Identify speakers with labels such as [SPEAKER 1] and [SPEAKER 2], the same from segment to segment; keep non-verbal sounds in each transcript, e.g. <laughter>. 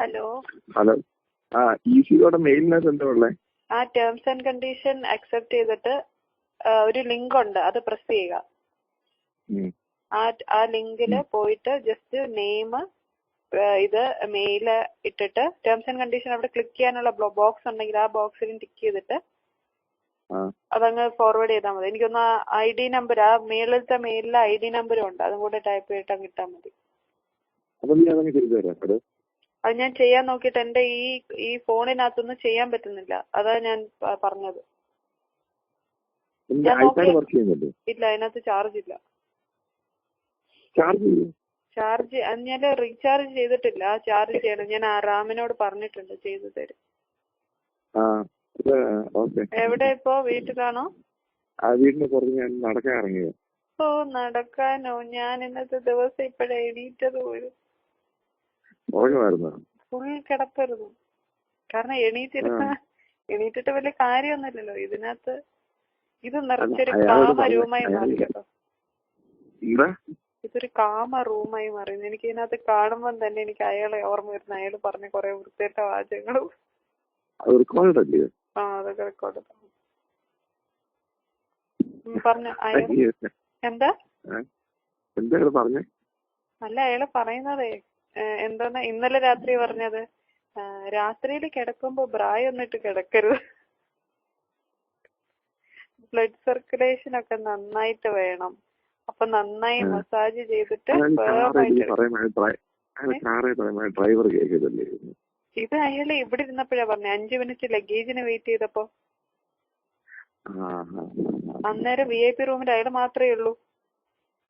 [SPEAKER 1] Hello.
[SPEAKER 2] Hello. ആ ഇ സിയോടെ മെയിലിനകത്ത് എന്താ ഉള്ളേ?
[SPEAKER 1] ആ ടേംസ് ആൻഡ് കണ്ടീഷൻ അക്സെപ്റ്റ് ചെയ്തിട്ട് ഒരു ലിങ്ക് ഉണ്ട്. അത് പ്രസ് ചെയ്യുക. ആ ആ ലിങ്കിൽ പോയിട്ട് ജസ്റ്റ് നെയിം ഇത് മെയിൽ ഇട്ടിട്ട് ടേംസ് ആൻഡ് കണ്ടീഷൻ അവിടെ ക്ലിക്ക് ചെയ്യാനുള്ള ബോക്സ് ഉണ്ടെങ്കിൽ ആ ബോക്സിലും ടിക്ക് ചെയ്തിട്ട് അതങ്ങ് ഫോർവേഡ് ചെയ്താൽ മതി. എനിക്കൊന്ന് ഐ ഡി നമ്പർ ആ മേളിലത്തെ മെയിലിലെ ഐ ഡി നമ്പറും ഉണ്ട്. അതും കൂടെ ടൈപ്പ് ചെയ്തിട്ട് അങ്ങ് ഇട്ടാൽ മതി. അത് ഞാൻ ചെയ്യാൻ നോക്കിയിട്ട് എന്റെ ഈ ഈ ഫോണിനകത്തൊന്നും ചെയ്യാൻ പറ്റുന്നില്ല. അതാ ഞാൻ പറഞ്ഞത്. ഇല്ല അതിനകത്ത് ചാർജ് ഇല്ല.
[SPEAKER 2] ചാർജ്
[SPEAKER 1] ഞാൻ റീചാർജ് ചെയ്തിട്ടില്ല. ചാർജ് ചെയ്യണം. ഞാൻ റാമിനോട് പറഞ്ഞിട്ടുണ്ട് ചെയ്തു തരും. എവിടെ ഇപ്പോ? വീട്ടിലാണോ?
[SPEAKER 2] വീടിന് പുറത്ത് ഞാൻ നടക്കാൻ ഇറങ്ങിയത്.
[SPEAKER 1] ഓ നടക്കാനോ? ഞാൻ ഇന്നത്തെ ദിവസം ഇപ്പഴേ എണീറ്റത് പോലും.
[SPEAKER 2] ഉറങ്ങുമായിരുന്നു?
[SPEAKER 1] ഫുൾ കിടപ്പായിരുന്നു കാരണം എണീറ്റിരുന്ന എണീറ്റിട്ട് വലിയ കാര്യമൊന്നുമില്ലല്ലോ. ഇതിനകത്ത് ഇത് നിറച്ചൊരു കാമ റൂമായി മാറി കേട്ടോ. ഇതൊരു കാമ റൂമായി മാറി എനിക്ക് ഇതിനകത്ത് കാണുമ്പോൾ തന്നെ എനിക്ക് അയാളെ ഓർമ്മ വരുന്നു അയാൾ പറഞ്ഞ കുറെ വൃത്തിയിട്ട വാചകങ്ങളും. ആ അതൊക്കെ റെക്കോർഡ് പറഞ്ഞു. അയാൾ എന്താ?
[SPEAKER 2] എന്താണ് പറഞ്ഞേ?
[SPEAKER 1] അല്ല അയാൾ പറയുന്നതേ എന്താന്ന് ഇന്നലെ രാത്രി പറഞ്ഞത്? രാത്രിയിൽ കിടക്കുമ്പോ ബ്രായ ഒന്നിട്ട് കിടക്കരുത്. ബ്ലഡ് സർക്കുലേഷൻ ഒക്കെ നന്നായിട്ട് വേണം. അപ്പൊ നന്നായി മസാജ് ചെയ്തിട്ട്
[SPEAKER 2] ഡ്രൈവർ കേൾക്കുന്നില്ലേ?
[SPEAKER 1] ഇത് അയാൾ ഇവിടെ ഇരുന്നപ്പോഴാ പറഞ്ഞേ അഞ്ചു മിനിറ്റ് ലഗേജിന് വെയിറ്റ് ചെയ്തപ്പോ. അന്നേരം വി ഐ പി റൂമിൽ അയാൾ മാത്രമേ ഉള്ളൂ.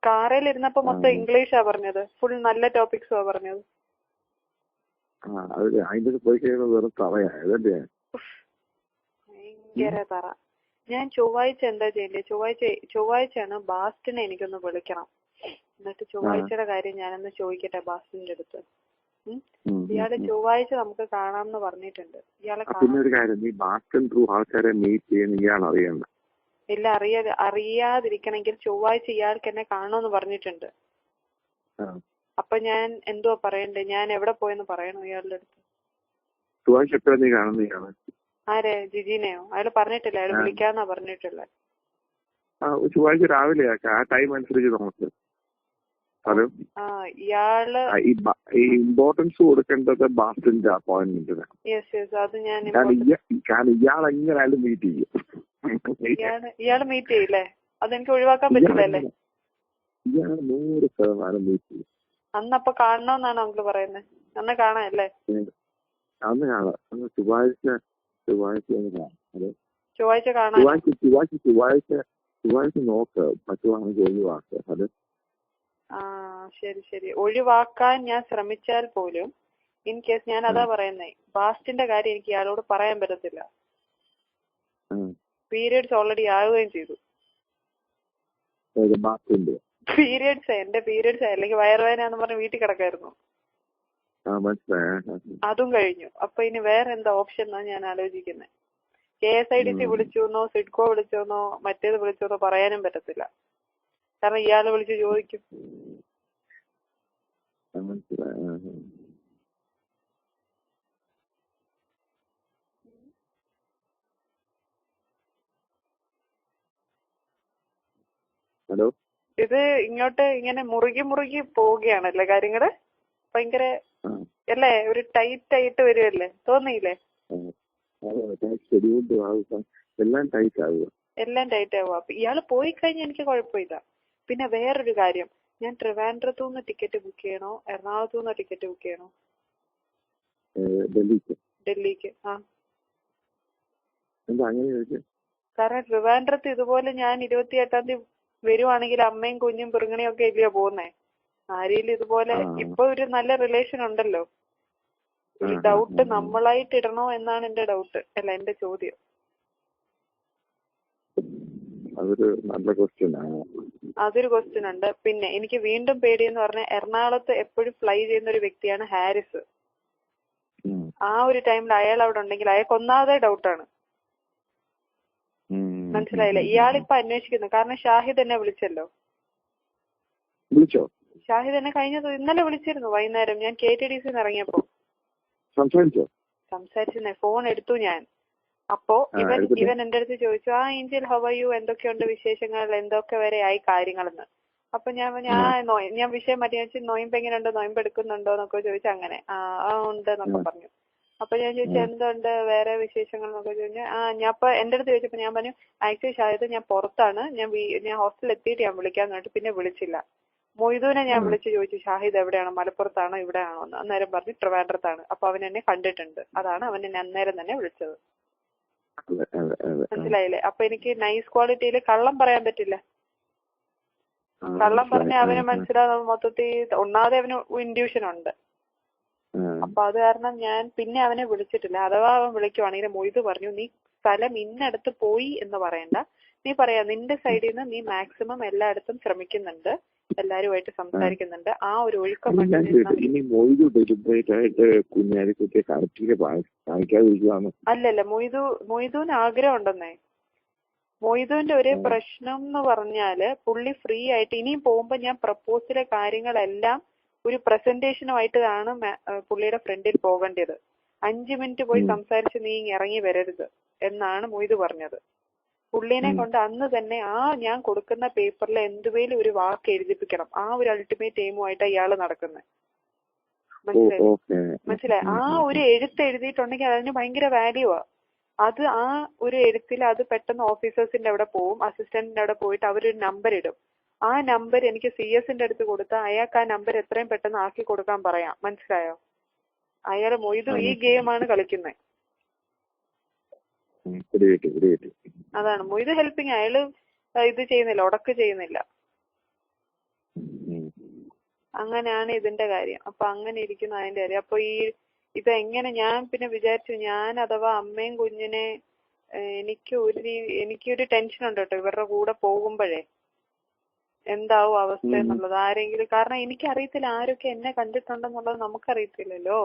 [SPEAKER 1] കാറിൽ ഇരുന്നപ്പോ മൊത്തം ഇംഗ്ലീഷാ പറഞ്ഞത്. ഫുൾ നല്ല ടോപ്പിക്സാ പറഞ്ഞത്.
[SPEAKER 2] ആ അത് അതിന്റെ പോയി കഴിയുമ്പോൾ വെറും തറയാ. അതല്ലേ?
[SPEAKER 1] ഭയങ്കര തറ. ഞാൻ ചൊവ്വാഴ്ച എന്താ ചെയ്യണ്ടേ? ചൊവ്വാഴ്ച ചൊവ്വാഴ്ചയാണ് ബാസ്റ്റിനെ എനിക്കൊന്ന് വിളിക്കണം. എന്നിട്ട് ചൊവ്വാഴ്ചയുടെ കാര്യം ഞാനൊന്ന് ചോദിക്കട്ടെ ബാസ്റ്റിന്റെ അടുത്ത്.
[SPEAKER 2] ഇയാൾ.
[SPEAKER 1] ചൊവ്വാഴ്ച നമുക്ക് കാണാമെന്ന് പറഞ്ഞിട്ടുണ്ട്. ഇയാളെ
[SPEAKER 2] പിന്നെ ഒരു കാര്യം നീ ബാസ്റ്റൻ ത്രൂ ആൾക്കാരെ മീറ്റ് ചെയ്യുന്ന ഇയാൾ അറിയണ്ട
[SPEAKER 1] ഇല്ല അറിയ അറിയാതിരിക്കണമെങ്കിൽ ചൊവ്വാഴ്ച ഇയാൾക്ക് എന്നെ കാണുമെന്ന് പറഞ്ഞിട്ടുണ്ട്. അപ്പൊ ഞാൻ എന്തോ പറയണ്ടേ? ഞാൻ എവിടെ പോയെന്ന് പറയണോ ഇയാളുടെ അടുത്ത്?
[SPEAKER 2] ചൊവ്വാഴ്ച എപ്പോഴാണ് നീ കാണുന്ന ഇയാൾ?
[SPEAKER 1] ആരെ? ജിജിനെയോ? അയാൾ പറഞ്ഞിട്ടില്ല. അയാൾ
[SPEAKER 2] ആ.
[SPEAKER 1] വിളിക്കാന്നാ പറഞ്ഞിട്ടുള്ളത്
[SPEAKER 2] ആ ചൊവ്വാഴ്ച രാവിലെ ആ ടൈം അനുസരിച്ച് നമുക്ക്. ഹലോ? ഇയാൾ ഇമ്പോർട്ടൻസ് കൊടുക്കേണ്ടത് ബാസ്റ്റിന്റെ അപ്പോയിന്റ്മെന്റിന് കാരണം ഇയാൾ എങ്ങനെയാലും മീറ്റ് ചെയ്യും. <laughs>
[SPEAKER 1] ഇയാൾ ഇയാൾ മീറ്റ് ചെയ്യില്ലേ? അതെനിക്ക് ഒഴിവാക്കാൻ പറ്റില്ലല്ലേ?
[SPEAKER 2] ഇയാൾ നൂറ് ശതമാനം മീറ്റ് ചെയ്യും.
[SPEAKER 1] അന്ന് അപ്പൊ കാണണമെന്നാണ് അങ്കിൾ പറയുന്നത് അന്ന് കാണാല്ലേ?
[SPEAKER 2] അന്ന് കാണാം. അന്ന് ചൊവ്വാഴ്ച ചൊവ്വാഴ്ച ചൊവ്വാഴ്ച കാണാം.
[SPEAKER 1] ചൊവ്വാഴ്ച
[SPEAKER 2] ചൊവ്വാഴ്ച ചൊവ്വാഴ്ച ചൊവ്വാഴ്ച നോക്ക്. പറ്റുവാണെങ്കിൽ ഒഴിവാക്ക്. അത്.
[SPEAKER 1] ആ ശരി ശരി. ഒഴിവാക്കാൻ ഞാൻ ശ്രമിച്ചാൽ പോലും ഇൻ കേസ് ഞാൻ അതാ പറയുന്നേ ബാസ്റ്റിന്റെ കാര്യം എനിക്ക് ഇയാളോട് പറയാൻ പറ്റത്തില്ല. പീരിയഡ്സ് ഓൾറെഡി ആവുകയും ചെയ്തു. പീരിയഡ്സ് എന്റെ പീരിയഡ്സ് അല്ലെങ്കിൽ വയറുവേദന പറഞ്ഞ് വീട്ടിൽ കിടക്കായിരുന്നു. അതും കഴിഞ്ഞു. അപ്പൊ ഇനി വേറെ എന്താ ഓപ്ഷൻ എന്നാ ഞാൻ ആലോചിക്കുന്നത് K S I D C വിളിച്ചോന്നോ SIDCO വിളിച്ചോന്നോ മറ്റേത് വിളിച്ചോന്നോ പറയാനും പറ്റത്തില്ല. കാരണം ഇയാൾ വിളിച്ച് ചോദിക്കും.
[SPEAKER 2] ഹലോ
[SPEAKER 1] ഇത് ഇങ്ങോട്ട് ഇങ്ങനെ മുറുകി മുറുകി പോവുകയാണല്ലേ കാര്യങ്ങൾ? ഭയങ്കര അല്ലേ ഒരു ടൈറ്റ് ആയിട്ട് വരുമല്ലേ തോന്നിയില്ലേ?
[SPEAKER 2] എല്ലാം ടൈറ്റ് ആവുക.
[SPEAKER 1] എല്ലാം ടൈറ്റ് ആവുക. അപ്പൊ ഇയാൾ പോയി കഴിഞ്ഞാൽ എനിക്ക് കുഴപ്പമില്ല. പിന്നെ വേറൊരു കാര്യം. ഞാൻ ട്രിവാൻഡ്രത്തു നിന്ന് ടിക്കറ്റ് ബുക്ക് ചെയ്യണോ? എറണാകുളത്തു നിന്ന് ടിക്കറ്റ് ബുക്ക് ചെയ്യണോ
[SPEAKER 2] ഡൽഹിക്ക്.
[SPEAKER 1] ഡൽഹിക്ക് ആ. കാരണം ട്രിവാൻഡ്രത്ത് ഇതുപോലെ ഞാൻ ഇരുപത്തി എട്ടാം തീയതി വരുവാണെങ്കിൽ അമ്മയും കുഞ്ഞും പെറുങ്ങണിയും ഒക്കെ ഇല്ലയോ പോകുന്നേ ആരെയും ഇതുപോലെ. ഇപ്പൊ ഒരു നല്ല റിലേഷൻ ഉണ്ടല്ലോ
[SPEAKER 2] ഈ
[SPEAKER 1] ഡൗട്ട്. നമ്മളായിട്ട് ഇടണോ എന്നാണ് എന്റെ ഡൗട്ട് അല്ല എന്റെ ചോദ്യം
[SPEAKER 2] അതൊരു നല്ല ക്വസ്റ്റ്യൻ
[SPEAKER 1] അതൊരു ക്വസ്റ്റ്യൻ ഉണ്ട് പിന്നെ എനിക്ക് വീണ്ടും പേടിയെന്ന് പറഞ്ഞാൽ എറണാകുളത്ത് എപ്പോഴും ഫ്ലൈ ചെയ്യുന്ന ഒരു വ്യക്തിയാണ് ഹാരിസ്. ആ ഒരു ടൈമിൽ അയാൾ അവിടെ ഉണ്ടെങ്കിൽ അയാൾക്ക് ഒന്നാമതേ ഡൗട്ടാണ്. മനസ്സിലായില്ല? ഇയാളിപ്പോ അന്വേഷിക്കുന്നു. കാരണം ഷാഹിദ് എന്നെ വിളിച്ചല്ലോ.
[SPEAKER 2] വിളിച്ചോ?
[SPEAKER 1] ഷാഹിദ് എന്നെ കഴിഞ്ഞ ഇന്നലെ വിളിച്ചിരുന്നു വൈകുന്നേരം. ഞാൻ കെ ടി ഡി സിന്ന് ഇറങ്ങിയപ്പോ.
[SPEAKER 2] സംസാരിച്ചോ?
[SPEAKER 1] സംസാരിച്ചെന്നെ ഫോൺ എടുത്തു ഞാൻ. അപ്പോ ഇവൻ? ഇവൻ എന്റെ അടുത്ത് ചോദിച്ചു ആ ഏഞ്ചൽ ഹവയു എന്തൊക്കെയുണ്ട് വിശേഷങ്ങൾ? എന്തൊക്കെ വരെ ആയി കാര്യങ്ങളെന്ന്? അപ്പൊ ഞാൻ ഞാൻ ഞാൻ വിഷയം മാറ്റി ഞാൻ എങ്ങനെയുണ്ടോ നൊയമ്പ് എങ്ങനെയുണ്ട്? നൊയമ്പ് എടുക്കുന്നുണ്ടോ? എന്നൊക്കെ ചോദിച്ചു അങ്ങനെ. ആ ഉണ്ട് എന്നൊക്കെ പറഞ്ഞു. അപ്പൊ ഞാൻ ചോദിച്ചു. എന്തുണ്ട്? വേറെ വിശേഷങ്ങൾ എന്നൊക്കെ ചോദിച്ചു ആ ഞാൻ അപ്പൊ എന്റെ അടുത്ത് ചോദിച്ചപ്പോ ഞാൻ പറഞ്ഞു ആക്ച്വലി ഷായത് ഞാൻ പുറത്താണ്. ഞാൻ ഞാൻ ഹോസ്റ്റലിൽ എത്തിയിട്ട് ഞാൻ വിളിക്കാന്ന് പറഞ്ഞിട്ട് പിന്നെ വിളിച്ചില്ല. മൊയ്തുവിനെ ഞാൻ വിളിച്ചു ചോദിച്ചു ഷാഹിദ് എവിടെയാണ്? മലപ്പുറത്താണോ? ഇവിടെയാണോ? എന്ന് അന്നേരം പറഞ്ഞു ട്രിവാൻഡ്രത്താണ്. അപ്പൊ അവൻ എന്നെ കണ്ടിട്ടുണ്ട്. അതാണ് അവൻ എന്നെ അന്നേരം തന്നെ വിളിച്ചത്. മനസ്സിലായില്ലേ? അപ്പൊ എനിക്ക് നൈസ് ക്വാളിറ്റിയിൽ കള്ളം പറയാൻ പറ്റില്ല. കള്ളം പറഞ്ഞ. അവന്
[SPEAKER 2] മനസ്സിലാവുന്നത്
[SPEAKER 1] മനസ്സിലാകുന്ന മൊത്തത്തിൽ ഒന്നാമത് അവന് ഇൻഡ്യൂഷൻ ഉണ്ട്. അപ്പൊ അത് കാരണം ഞാൻ പിന്നെ അവനെ വിളിച്ചിട്ടില്ല. അഥവാ അവൻ വിളിക്കുവാണെങ്കിൽ മൊയ്ത് പറഞ്ഞു നീ സ്ഥലം ഇന്നടത്ത് പോയി എന്ന് പറയണ്ട. നീ പറയാ നിന്റെ സൈഡിൽ നിന്ന് നീ മാക്സിമം എല്ലായിടത്തും ശ്രമിക്കുന്നുണ്ട്. എല്ലാരുമായിട്ട് സംസാരിക്കുന്നുണ്ട്. ആ ഒരു ഒഴുക്കം അല്ലല്ല മൊയ്തു മൊയ്തുവിന് ആഗ്രഹം ഉണ്ടെന്നേ മൊയ്തുവിന്റെ ഒരേ പ്രശ്നം എന്ന് പറഞ്ഞാൽ പുള്ളി ഫ്രീ ആയിട്ട് ഇനിയും പോകുമ്പോ ഞാൻ പ്രപ്പോസിലെ കാര്യങ്ങളെല്ലാം ഒരു പ്രസന്റേഷനുമായിട്ടാണ് പുള്ളിയുടെ ഫ്രണ്ടിൽ പോകേണ്ടത്. അഞ്ചു മിനിറ്റ് പോയി സംസാരിച്ച് നീ ഇറങ്ങി വരരുത് എന്നാണ് മൊയ്ത് പറഞ്ഞത്. പുള്ളിനെ കൊണ്ട് അന്ന് തന്നെ ആ ഞാൻ കൊടുക്കുന്ന പേപ്പറിൽ എന്തുവേലും ഒരു വാക്ക് എഴുതിപ്പിക്കണം. ആ ഒരു അൾട്ടിമേറ്റ് എയിമുമായിട്ട് ഇയാൾ നടക്കുന്നത് മനസ്സിലായി? മനസ്സിലായി? ആ ഒരു എഴുത്ത് എഴുതിയിട്ടുണ്ടെങ്കിൽ അതിന് ഭയങ്കര വാല്യൂ ആ. അത് ആ ഒരു എഴുത്തിൽ അത് പെട്ടെന്ന് ഓഫീസേഴ്സിന്റെ അവിടെ പോവും അസിസ്റ്റന്റിന്റെ അവിടെ പോയിട്ട് അവരൊരു നമ്പർ ഇടും. ആ നമ്പർ എനിക്ക് സി എസിന്റെ അടുത്ത് കൊടുത്ത അയാൾക്ക് ആ നമ്പർ എത്രയും പെട്ടെന്ന് ആക്കി കൊടുക്കാൻ പറയാം. മനസ്സിലായോ? അയാൾ മൊയ്തു ഈ ഗെയിമാണ് കളിക്കുന്നത് അതാണ്. മൊയ്തു ഹെൽപ്പിങ് അയാൾ ഇത് ചെയ്യുന്നില്ല ഉടക്ക് ചെയ്യുന്നില്ല. അങ്ങനെയാണ് ഇതിന്റെ കാര്യം. അപ്പൊ അങ്ങനെ ഇരിക്കുന്ന അതിന്റെ കാര്യം. അപ്പൊ ഈ ഇത് എങ്ങനെ ഞാൻ പിന്നെ വിചാരിച്ചു ഞാൻ അഥവാ അമ്മയും കുഞ്ഞിനെ എനിക്ക് ഒരു എനിക്കൊരു ടെൻഷൻ ഉണ്ട് കേട്ടോ. ഇവരുടെ കൂടെ പോകുമ്പോഴേ. എന്താവും അവസ്ഥ. എന്നുള്ളത്? ആരെങ്കിലും കാരണം എനിക്കറിയത്തില്ല ആരൊക്കെ എന്നെ കണ്ടിട്ടുണ്ടെന്നുള്ളത് നമുക്കറിയത്തില്ലല്ലോ.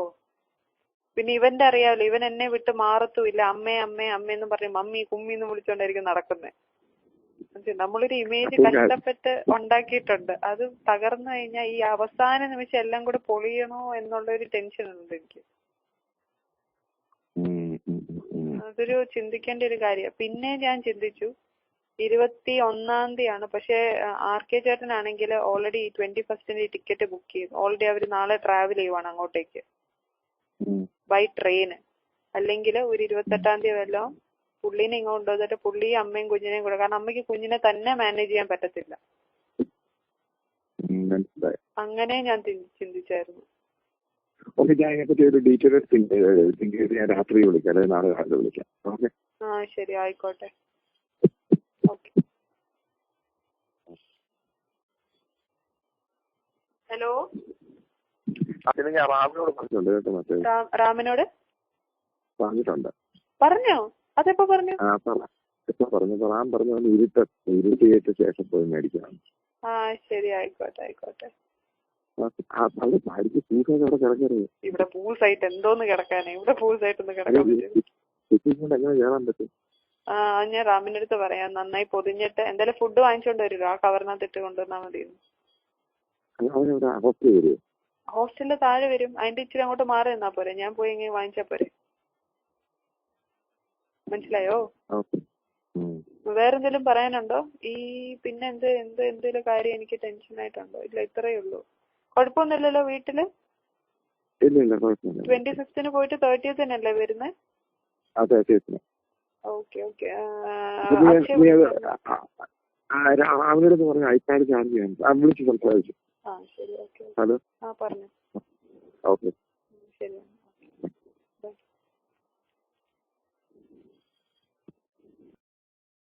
[SPEAKER 1] പിന്നെ ഇവന്റെ അറിയാമല്ലോ ഇവൻ എന്നെ വിട്ട് മാറത്തുമില്ല. അമ്മേ അമ്മേ എന്ന് പറഞ്ഞ് മമ്മി കുമ്മി എന്ന് വിളിച്ചോണ്ടായിരിക്കും നടക്കുന്നത്? നമ്മളൊരു ഇമേജ് കഷ്ടപ്പെട്ട് ഉണ്ടാക്കിയിട്ടുണ്ട്. അത് തകർന്നു കഴിഞ്ഞാൽ ഈ അവസാന നിമിഷം എല്ലാം കൂടെ പൊളിയണോ എന്നുള്ള ഒരു ടെൻഷൻ ഉണ്ട് എനിക്ക്. അതൊരു ചിന്തിക്കേണ്ട ഒരു കാര്യം. പിന്നെ ഞാൻ ചിന്തിച്ചു. ഇരുപത്തി ഒന്നാം തീയതിയാണ് പക്ഷേ ആർ കെ ചേട്ടനാണെങ്കിൽ ഓൾറെഡി ട്വന്റി ഫസ്റ്റിന് ടിക്കറ്റ് ബുക്ക് ചെയ്തു. ഓൾറെഡി അവർ നാളെ ട്രാവൽ ചെയ്യുവാണ് അങ്ങോട്ടേക്ക്. ബൈ ട്രെയിന് അല്ലെങ്കിൽ ഒരു ഇരുപത്തെട്ടാം തീയതി വല്ലതും പുള്ളീനെ ഇങ്ങോട്ട് കൊണ്ടുവന്നിട്ട് പുള്ളി അമ്മയും കുഞ്ഞിനെയും കൂടെ. കാരണം അമ്മയ്ക്ക് കുഞ്ഞിനെ തന്നെ മാനേജ് ചെയ്യാൻ പറ്റത്തില്ല. അങ്ങനെ ഞാൻ ചിന്തിച്ചായിരുന്നു.
[SPEAKER 2] ഓക്കെ ഞാൻ ഇതിനെപ്പറ്റി ഒരു ഡീറ്റെയിൽ തിങ്ക് തിങ്ക് ചെയ്ത് ഞാൻ രാത്രി വിളിക്കാം. അല്ലെങ്കിൽ നാളെ രാവിലെ വിളിക്കാം. ഓക്കെ?
[SPEAKER 1] ആ ശരി. ആയിക്കോട്ടെ. ഓക്കെ ഹലോ
[SPEAKER 2] അതിന് ഞാൻ റാമിനോട് പറഞ്ഞിട്ടുണ്ട് കേട്ടോ മറ്റേ.
[SPEAKER 1] രാം രാമനോട്
[SPEAKER 2] പറഞ്ഞിട്ടുണ്ട്.
[SPEAKER 1] പറഞ്ഞോ? അതെപ്പോ പറഞ്ഞു?
[SPEAKER 2] ആ പറ. ഇപ്പൊ പറഞ്ഞപ്പോ റാം പറഞ്ഞു ഇരുട്ട് ഇരുട്ടിയേറ്റ ശേഷം പോയി മേടിക്കാം
[SPEAKER 1] ആ ശരി. ആയിക്കോട്ടെ ആയിക്കോട്ടെ.
[SPEAKER 2] അവിടെ ഭാര്യയ്ക്ക് സൂസായിട്ട് അവിടെ കിടക്കരുത്.
[SPEAKER 1] ഇവിടെ പൂൾ സൈറ്റ് എന്തോന്ന് കിടക്കാനേ? ഇവിടെ പൂൾ സൈറ്റ് ഒന്ന് കിടക്കാൻ പറ്റും
[SPEAKER 2] കൊണ്ട് എങ്ങനെ കയറാൻ പറ്റും?
[SPEAKER 1] ആ ഞാൻ റാമിന്റെ അടുത്ത് പറയാം. നന്നായി പൊതിഞ്ഞിട്ട് എന്തായാലും ഫുഡ് വാങ്ങിച്ചോണ്ട് വരുമല്ലോ ആ കവറിനകത്ത് ഇട്ട് കൊണ്ടുവന്നാൽ മതി ഹോസ്റ്റലിന്റെ താഴെ വരും. അതിന്റെ ഇച്ചിരി അങ്ങോട്ട് മാറി നിന്നാ പോരെ. ഞാൻ പോയി ഇങ്ങനെ വാങ്ങിച്ചാ പോരെ. മനസ്സിലായോ. വേറെന്തെങ്കിലും പറയാനുണ്ടോ? ഈ പിന്നെ എന്ത് എന്ത് എന്തെങ്കിലും കാര്യം എനിക്ക് ടെൻഷൻ ആയിട്ടുണ്ടോ? ഇല്ല ഇത്രയേ ഉള്ളൂ. കുഴപ്പമൊന്നുമില്ലല്ലോ
[SPEAKER 2] വീട്ടിൽ?
[SPEAKER 1] ട്വന്റി ഫിഫ്തിന് പോയിട്ട് തേർട്ടിയത്തിനല്ലേ വരുന്നത് ഓക്കെ ഓക്കെ
[SPEAKER 2] ഇത് നീ-
[SPEAKER 1] അക്ഷയ
[SPEAKER 2] നീ അത്
[SPEAKER 1] വിളിച്ചോ?
[SPEAKER 2] ആ, ആ, രാ- അവനോട് പറഞ്ഞു ഐപാഡ് ചാർജ് ചെയ്യാൻ വിളിച്ച് സംസാരിച്ചു.
[SPEAKER 1] ആ ശരി ഓക്കേ
[SPEAKER 2] ഹലോ.
[SPEAKER 1] ആ പറഞ്ഞു.
[SPEAKER 2] ഓക്കെ.
[SPEAKER 1] ശരി.